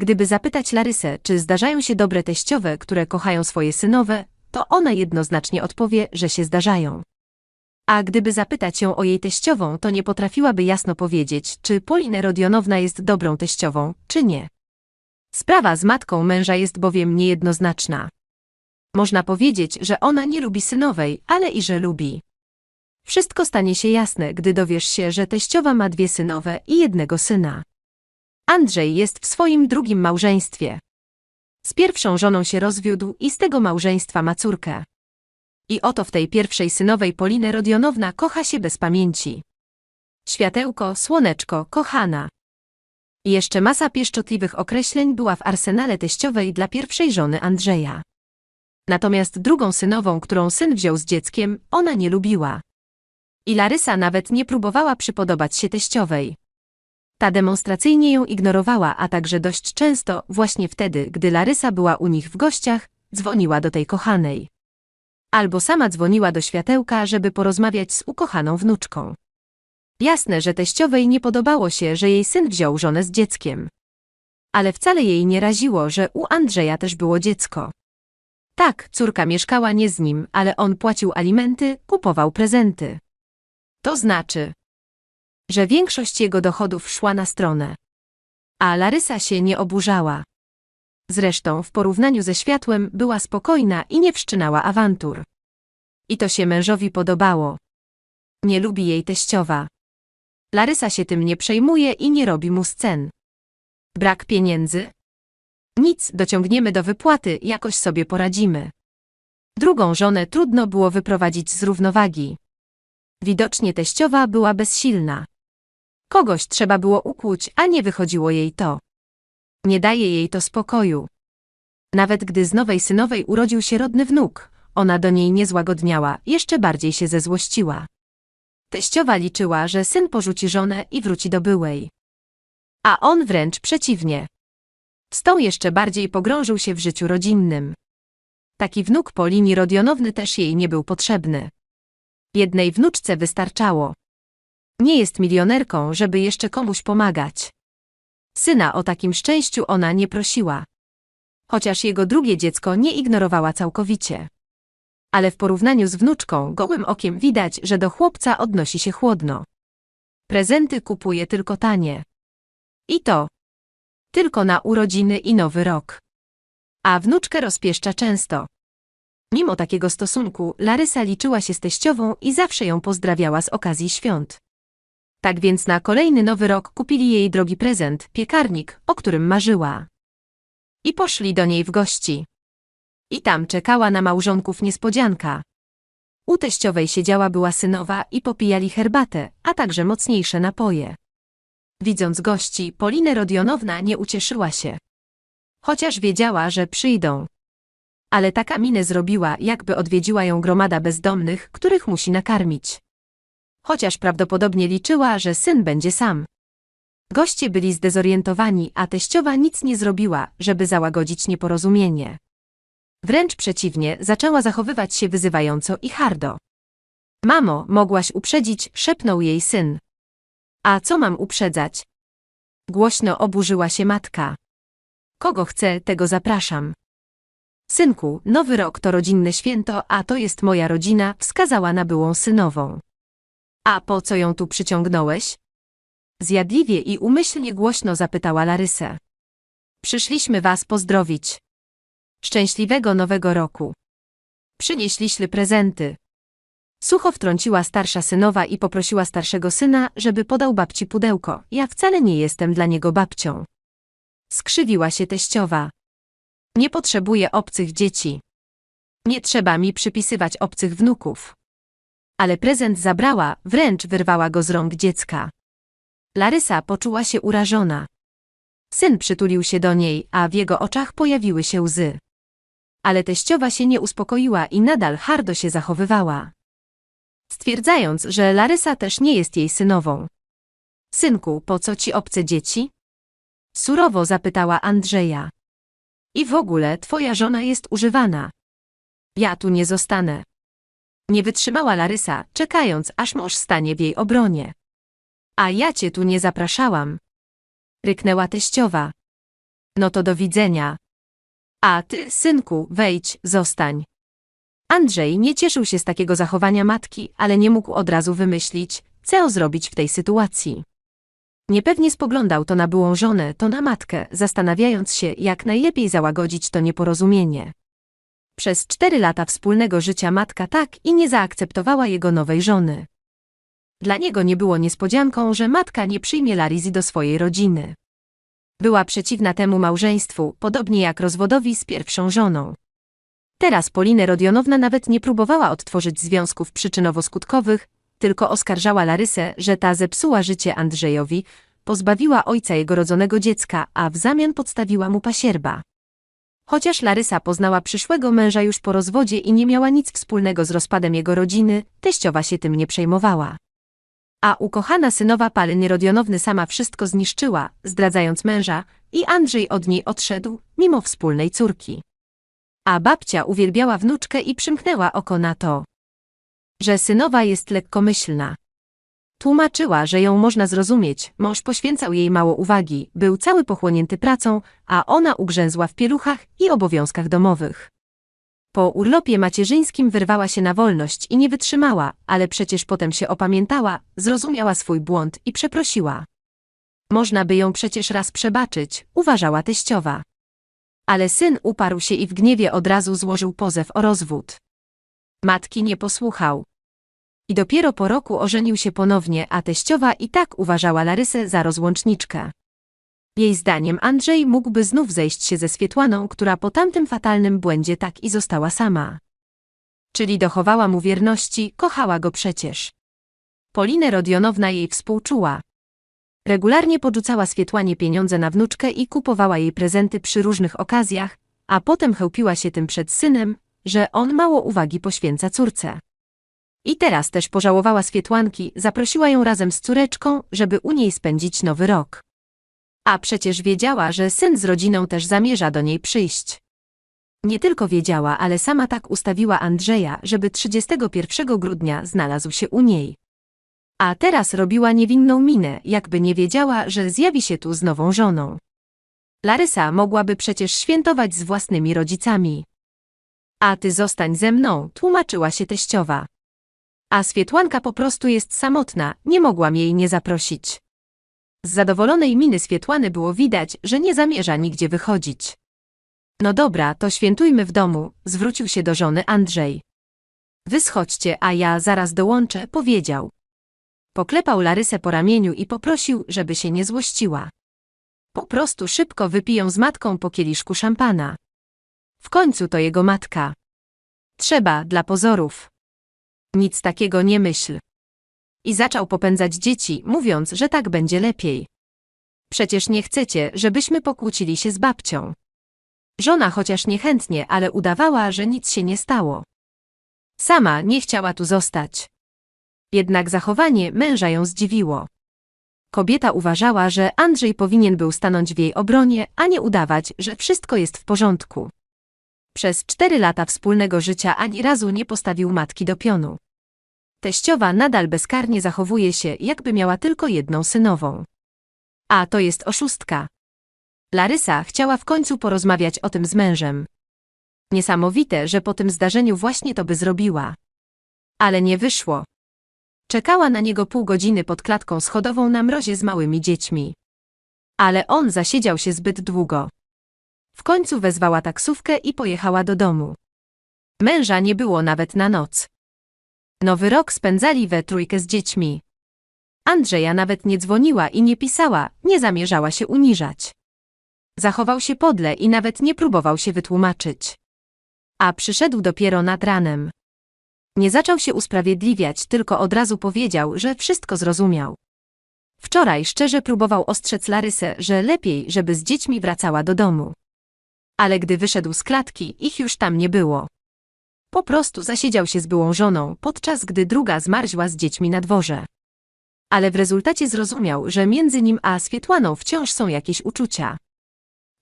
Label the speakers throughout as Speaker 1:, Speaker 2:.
Speaker 1: Gdyby zapytać Larysę, czy zdarzają się dobre teściowe, które kochają swoje synowe, to ona jednoznacznie odpowie, że się zdarzają. A gdyby zapytać ją o jej teściową, to nie potrafiłaby jasno powiedzieć, czy Polinę Rodionowna jest dobrą teściową, czy nie. Sprawa z matką męża jest bowiem niejednoznaczna. Można powiedzieć, że ona nie lubi synowej, ale i że lubi. Wszystko stanie się jasne, gdy dowiesz się, że teściowa ma dwie synowe i jednego syna. Andrzej jest w swoim drugim małżeństwie. Z pierwszą żoną się rozwiódł i z tego małżeństwa ma córkę. I oto w tej pierwszej synowej Polinę Rodionowna kocha się bez pamięci. Światełko, słoneczko, kochana. I jeszcze masa pieszczotliwych określeń była w arsenale teściowej dla pierwszej żony Andrzeja. Natomiast drugą synową, którą syn wziął z dzieckiem, ona nie lubiła. I Larysa nawet nie próbowała przypodobać się teściowej. Ta demonstracyjnie ją ignorowała, a także dość często, właśnie wtedy, gdy Larysa była u nich w gościach, dzwoniła do tej kochanej. Albo sama dzwoniła do światełka, żeby porozmawiać z ukochaną wnuczką. Jasne, że teściowej nie podobało się, że jej syn wziął żonę z dzieckiem. Ale wcale jej nie raziło, że u Andrzeja też było dziecko. Tak, córka mieszkała nie z nim, ale on płacił alimenty, kupował prezenty. To znaczy, że większość jego dochodów szła na stronę. A Larysa się nie oburzała. Zresztą w porównaniu ze światłem była spokojna i nie wszczynała awantur. I to się mężowi podobało. Nie lubi jej teściowa. Larysa się tym nie przejmuje i nie robi mu scen. Brak pieniędzy? Nic, dociągniemy do wypłaty, jakoś sobie poradzimy. Drugą żonę trudno było wyprowadzić z równowagi. Widocznie teściowa była bezsilna. Kogoś trzeba było ukłuć, a nie wychodziło jej to. Nie daje jej to spokoju. Nawet gdy z nowej synowej urodził się rodny wnuk, ona do niej nie złagodniała, jeszcze bardziej się zezłościła. Teściowa liczyła, że syn porzuci żonę i wróci do byłej. A on wręcz przeciwnie. Z tą jeszcze bardziej pogrążył się w życiu rodzinnym. Taki wnuk Polini Rodionowny też jej nie był potrzebny. Jednej wnuczce wystarczało. Nie jest milionerką, żeby jeszcze komuś pomagać. Syna o takim szczęściu ona nie prosiła. Chociaż jego drugie dziecko nie ignorowała całkowicie. Ale w porównaniu z wnuczką gołym okiem widać, że do chłopca odnosi się chłodno. Prezenty kupuje tylko tanie. I to. Tylko na urodziny i nowy rok. A wnuczkę rozpieszcza często. Mimo takiego stosunku, Larysa liczyła się z teściową i zawsze ją pozdrawiała z okazji świąt. Tak więc na kolejny nowy rok kupili jej drogi prezent, piekarnik, o którym marzyła. I poszli do niej w gości. I tam czekała na małżonków niespodzianka. U teściowej siedziała była synowa i popijali herbatę, a także mocniejsze napoje. Widząc gości, Polinę Rodionowna nie ucieszyła się. Chociaż wiedziała, że przyjdą. Ale taka minę zrobiła, jakby odwiedziła ją gromada bezdomnych, których musi nakarmić. Chociaż prawdopodobnie liczyła, że syn będzie sam. Goście byli zdezorientowani, a teściowa nic nie zrobiła, żeby załagodzić nieporozumienie. Wręcz przeciwnie, zaczęła zachowywać się wyzywająco i hardo. Mamo, mogłaś uprzedzić, szepnął jej syn. A co mam uprzedzać? Głośno oburzyła się matka. Kogo chcę, tego zapraszam. Synku, nowy rok to rodzinne święto, a to jest moja rodzina, wskazała na byłą synową. A po co ją tu przyciągnąłeś? Zjadliwie i umyślnie głośno zapytała Larysę. Przyszliśmy was pozdrowić. Szczęśliwego nowego roku. Przynieśliśmy prezenty. Sucho wtrąciła starsza synowa i poprosiła starszego syna, żeby podał babci pudełko. Ja wcale nie jestem dla niego babcią. Skrzywiła się teściowa. Nie potrzebuję obcych dzieci. Nie trzeba mi przypisywać obcych wnuków. Ale prezent zabrała, wręcz wyrwała go z rąk dziecka. Larysa poczuła się urażona. Syn przytulił się do niej, a w jego oczach pojawiły się łzy. Ale teściowa się nie uspokoiła i nadal hardo się zachowywała. Stwierdzając, że Larysa też nie jest jej synową. Synku, po co ci obce dzieci? Surowo zapytała Andrzeja. I w ogóle twoja żona jest używana. Ja tu nie zostanę. Nie wytrzymała Larysa, czekając, aż mąż stanie w jej obronie. A ja cię tu nie zapraszałam. Ryknęła teściowa. No to do widzenia. A ty, synku, wejdź, zostań. Andrzej nie cieszył się z takiego zachowania matki, ale nie mógł od razu wymyślić, co zrobić w tej sytuacji. Niepewnie spoglądał to na byłą żonę, to na matkę, zastanawiając się, jak najlepiej załagodzić to nieporozumienie. Przez cztery lata wspólnego życia matka tak i nie zaakceptowała jego nowej żony. Dla niego nie było niespodzianką, że matka nie przyjmie Larizy do swojej rodziny. Była przeciwna temu małżeństwu, podobnie jak rozwodowi z pierwszą żoną. Teraz Polinę Rodionowna nawet nie próbowała odtworzyć związków przyczynowo-skutkowych, tylko oskarżała Larysę, że ta zepsuła życie Andrzejowi, pozbawiła ojca jego rodzonego dziecka, a w zamian podstawiła mu pasierba. Chociaż Larysa poznała przyszłego męża już po rozwodzie i nie miała nic wspólnego z rozpadem jego rodziny, teściowa się tym nie przejmowała. A ukochana synowa Palyny Rodionowny sama wszystko zniszczyła, zdradzając męża, i Andrzej od niej odszedł, mimo wspólnej córki. A babcia uwielbiała wnuczkę i przymknęła oko na to, że synowa jest lekkomyślna. Tłumaczyła, że ją można zrozumieć, mąż poświęcał jej mało uwagi, był cały pochłonięty pracą, a ona ugrzęzła w pieluchach i obowiązkach domowych. Po urlopie macierzyńskim wyrwała się na wolność i nie wytrzymała, ale przecież potem się opamiętała, zrozumiała swój błąd i przeprosiła. Można by ją przecież raz przebaczyć, uważała teściowa. Ale syn uparł się i w gniewie od razu złożył pozew o rozwód. Matki nie posłuchał. I dopiero po roku ożenił się ponownie, a teściowa i tak uważała Larysę za rozłączniczkę. Jej zdaniem Andrzej mógłby znów zejść się ze Swietłaną, która po tamtym fatalnym błędzie tak i została sama. Czyli dochowała mu wierności, kochała go przecież. Polinę Rodionowna jej współczuła. Regularnie podrzucała Swietłanie pieniądze na wnuczkę i kupowała jej prezenty przy różnych okazjach, a potem chełpiła się tym przed synem, że on mało uwagi poświęca córce. I teraz też pożałowała Swietłanki, zaprosiła ją razem z córeczką, żeby u niej spędzić nowy rok. A przecież wiedziała, że syn z rodziną też zamierza do niej przyjść. Nie tylko wiedziała, ale sama tak ustawiła Andrzeja, żeby 31 grudnia znalazł się u niej. A teraz robiła niewinną minę, jakby nie wiedziała, że zjawi się tu z nową żoną. Larysa mogłaby przecież świętować z własnymi rodzicami. A ty zostań ze mną, tłumaczyła się teściowa. A Swietłanka po prostu jest samotna, nie mogłam jej nie zaprosić. Z zadowolonej miny Swietłany było widać, że nie zamierza nigdzie wychodzić. No dobra, to świętujmy w domu, zwrócił się do żony Andrzej. Wy schodźcie, a ja zaraz dołączę, powiedział. Poklepał Larysę po ramieniu i poprosił, żeby się nie złościła. Po prostu szybko wypiją z matką po kieliszku szampana. W końcu to jego matka. Trzeba, dla pozorów. Nic takiego nie myśl. I zaczął popędzać dzieci, mówiąc, że tak będzie lepiej. Przecież nie chcecie, żebyśmy pokłócili się z babcią. Żona chociaż niechętnie, ale udawała, że nic się nie stało. Sama nie chciała tu zostać. Jednak zachowanie męża ją zdziwiło. Kobieta uważała, że Andrzej powinien był stanąć w jej obronie, a nie udawać, że wszystko jest w porządku. Przez cztery lata wspólnego życia ani razu nie postawił matki do pionu. Teściowa nadal bezkarnie zachowuje się, jakby miała tylko jedną synową. A to jest oszustka. Larysa chciała w końcu porozmawiać o tym z mężem. Niesamowite, że po tym zdarzeniu właśnie to by zrobiła. Ale nie wyszło. Czekała na niego pół godziny pod klatką schodową na mrozie z małymi dziećmi. Ale on zasiedział się zbyt długo. W końcu wezwała taksówkę i pojechała do domu. Męża nie było nawet na noc. Nowy rok spędzali we trójkę z dziećmi. Andrzeja nawet nie dzwoniła i nie pisała, nie zamierzała się uniżać. Zachował się podle i nawet nie próbował się wytłumaczyć. A przyszedł dopiero nad ranem. Nie zaczął się usprawiedliwiać, tylko od razu powiedział, że wszystko zrozumiał. Wczoraj szczerze próbował ostrzec Larysę, że lepiej, żeby z dziećmi wracała do domu. Ale gdy wyszedł z klatki, ich już tam nie było. Po prostu zasiedział się z byłą żoną, podczas gdy druga zmarzła z dziećmi na dworze. Ale w rezultacie zrozumiał, że między nim a Swietłaną wciąż są jakieś uczucia.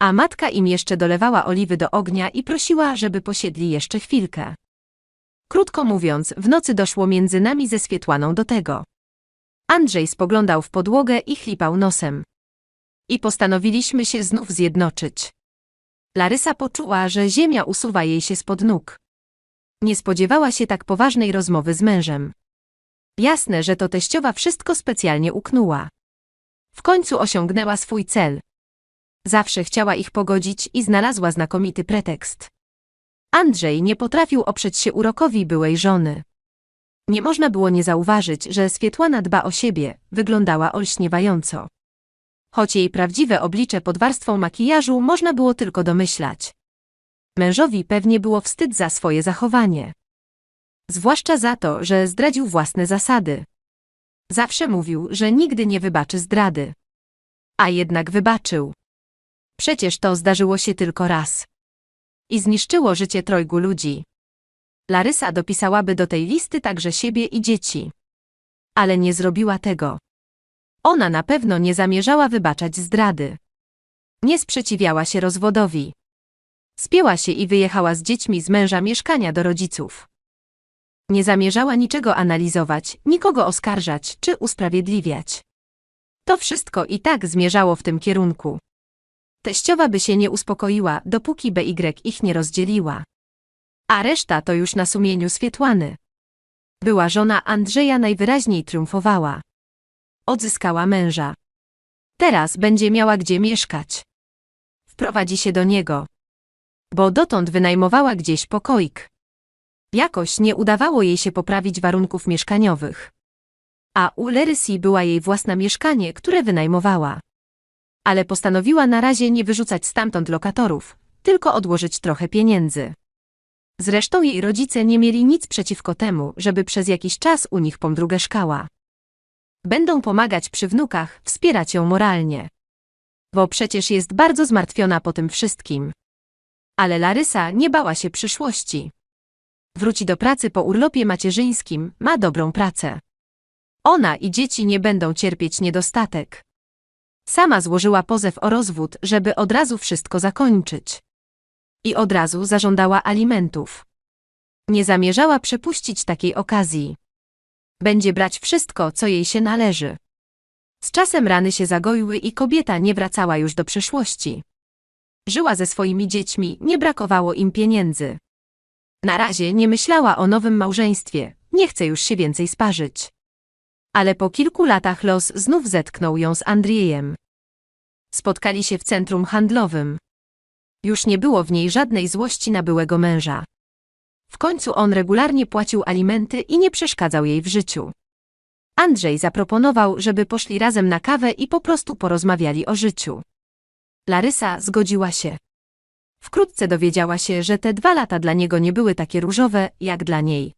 Speaker 1: A matka im jeszcze dolewała oliwy do ognia i prosiła, żeby posiedli jeszcze chwilkę. Krótko mówiąc, w nocy doszło między nami ze Swietłaną do tego. Andrzej spoglądał w podłogę i chlipał nosem. I postanowiliśmy się znów zjednoczyć. Larysa poczuła, że ziemia usuwa jej się spod nóg. Nie spodziewała się tak poważnej rozmowy z mężem. Jasne, że to teściowa wszystko specjalnie uknuła. W końcu osiągnęła swój cel. Zawsze chciała ich pogodzić i znalazła znakomity pretekst. Andrzej nie potrafił oprzeć się urokowi byłej żony. Nie można było nie zauważyć, że Swietłana dba o siebie, wyglądała olśniewająco. Choć jej prawdziwe oblicze pod warstwą makijażu można było tylko domyślać. Mężowi pewnie było wstyd za swoje zachowanie. Zwłaszcza za to, że zdradził własne zasady. Zawsze mówił, że nigdy nie wybaczy zdrady. A jednak wybaczył. Przecież to zdarzyło się tylko raz. I zniszczyło życie trojgu ludzi. Larysa dopisałaby do tej listy także siebie i dzieci. Ale nie zrobiła tego. Ona na pewno nie zamierzała wybaczać zdrady. Nie sprzeciwiała się rozwodowi. Spięła się i wyjechała z dziećmi z męża mieszkania do rodziców. Nie zamierzała niczego analizować, nikogo oskarżać czy usprawiedliwiać. To wszystko i tak zmierzało w tym kierunku. Teściowa by się nie uspokoiła, dopóki BY ich nie rozdzieliła. A reszta to już na sumieniu Swietłany. Była żona Andrzeja najwyraźniej triumfowała. Odzyskała męża. Teraz będzie miała gdzie mieszkać. Wprowadzi się do niego. Bo dotąd wynajmowała gdzieś pokoik. Jakoś nie udawało jej się poprawić warunków mieszkaniowych. A u Lerysi była jej własne mieszkanie, które wynajmowała. Ale postanowiła na razie nie wyrzucać stamtąd lokatorów, tylko odłożyć trochę pieniędzy. Zresztą jej rodzice nie mieli nic przeciwko temu, żeby przez jakiś czas u nich pomdrugę szkała. Będą pomagać przy wnukach, wspierać ją moralnie. Bo przecież jest bardzo zmartwiona po tym wszystkim. Ale Larysa nie bała się przyszłości. Wróci do pracy po urlopie macierzyńskim, ma dobrą pracę. Ona i dzieci nie będą cierpieć niedostatek. Sama złożyła pozew o rozwód, żeby od razu wszystko zakończyć. I od razu zażądała alimentów. Nie zamierzała przepuścić takiej okazji. Będzie brać wszystko, co jej się należy. Z czasem rany się zagoiły i kobieta nie wracała już do przeszłości. Żyła ze swoimi dziećmi, nie brakowało im pieniędzy. Na razie nie myślała o nowym małżeństwie, nie chce już się więcej sparzyć. Ale po kilku latach los znów zetknął ją z Andriejem. Spotkali się w centrum handlowym. Już nie było w niej żadnej złości na byłego męża. W końcu on regularnie płacił alimenty i nie przeszkadzał jej w życiu. Andrzej zaproponował, żeby poszli razem na kawę i po prostu porozmawiali o życiu. Larysa zgodziła się. Wkrótce dowiedziała się, że te dwa lata dla niego nie były takie różowe, jak dla niej.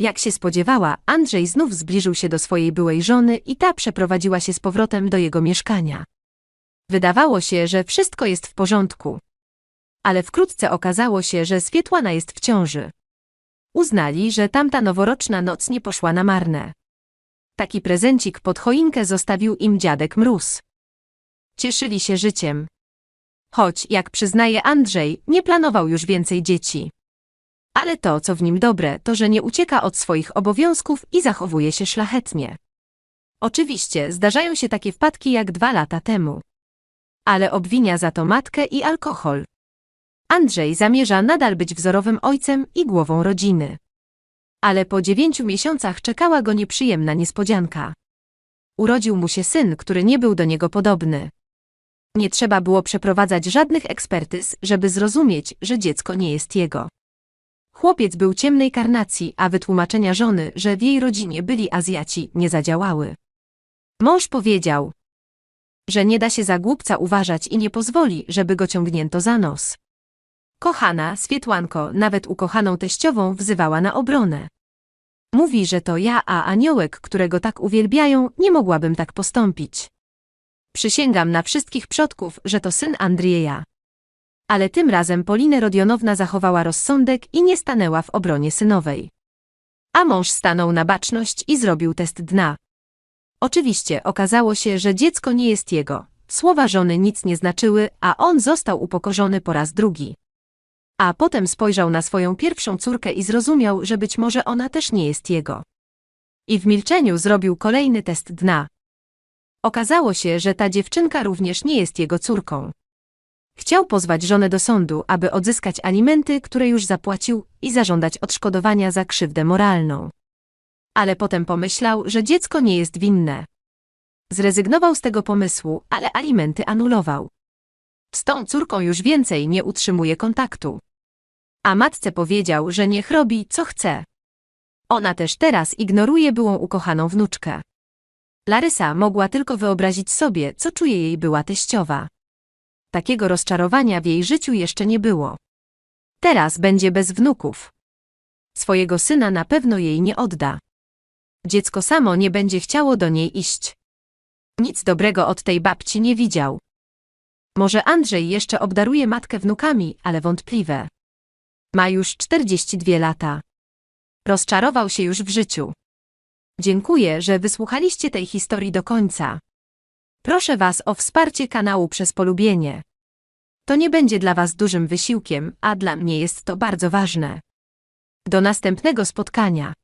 Speaker 1: Jak się spodziewała, Andrzej znów zbliżył się do swojej byłej żony i ta przeprowadziła się z powrotem do jego mieszkania. Wydawało się, że wszystko jest w porządku. Ale wkrótce okazało się, że Swietłana jest w ciąży. Uznali, że tamta noworoczna noc nie poszła na marne. Taki prezencik pod choinkę zostawił im dziadek Mróz. Cieszyli się życiem. Choć, jak przyznaje Andrzej, nie planował już więcej dzieci. Ale to, co w nim dobre, to że nie ucieka od swoich obowiązków i zachowuje się szlachetnie. Oczywiście zdarzają się takie wpadki jak dwa lata temu. Ale obwinia za to matkę i alkohol. Andrzej zamierza nadal być wzorowym ojcem i głową rodziny. Ale po dziewięciu miesiącach czekała go nieprzyjemna niespodzianka. Urodził mu się syn, który nie był do niego podobny. Nie trzeba było przeprowadzać żadnych ekspertyz, żeby zrozumieć, że dziecko nie jest jego. Chłopiec był ciemnej karnacji, a wytłumaczenia żony, że w jej rodzinie byli Azjaci, nie zadziałały. Mąż powiedział, że nie da się za głupca uważać i nie pozwoli, żeby go ciągnięto za nos. Kochana, Swietłanko, nawet ukochaną teściową wzywała na obronę. Mówi, że to ja, a aniołek, którego tak uwielbiają, nie mogłabym tak postąpić. Przysięgam na wszystkich przodków, że to syn Andrieja. Ale tym razem Polinę Rodionowna zachowała rozsądek i nie stanęła w obronie synowej. A mąż stanął na baczność i zrobił test dna. Oczywiście okazało się, że dziecko nie jest jego. Słowa żony nic nie znaczyły, a on został upokorzony po raz drugi. A potem spojrzał na swoją pierwszą córkę i zrozumiał, że być może ona też nie jest jego. I w milczeniu zrobił kolejny test dna. Okazało się, że ta dziewczynka również nie jest jego córką. Chciał pozwać żonę do sądu, aby odzyskać alimenty, które już zapłacił i zażądać odszkodowania za krzywdę moralną. Ale potem pomyślał, że dziecko nie jest winne. Zrezygnował z tego pomysłu, ale alimenty anulował. Z tą córką już więcej nie utrzymuje kontaktu. A matce powiedział, że niech robi, co chce. Ona też teraz ignoruje byłą ukochaną wnuczkę. Larysa mogła tylko wyobrazić sobie, co czuje jej była teściowa. Takiego rozczarowania w jej życiu jeszcze nie było. Teraz będzie bez wnuków. Swojego syna na pewno jej nie odda. Dziecko samo nie będzie chciało do niej iść. Nic dobrego od tej babci nie widział. Może Andrzej jeszcze obdaruje matkę wnukami, ale wątpliwe. Ma już 42 lata. Rozczarował się już w życiu. Dziękuję, że wysłuchaliście tej historii do końca. Proszę Was o wsparcie kanału przez polubienie. To nie będzie dla Was dużym wysiłkiem, a dla mnie jest to bardzo ważne. Do następnego spotkania.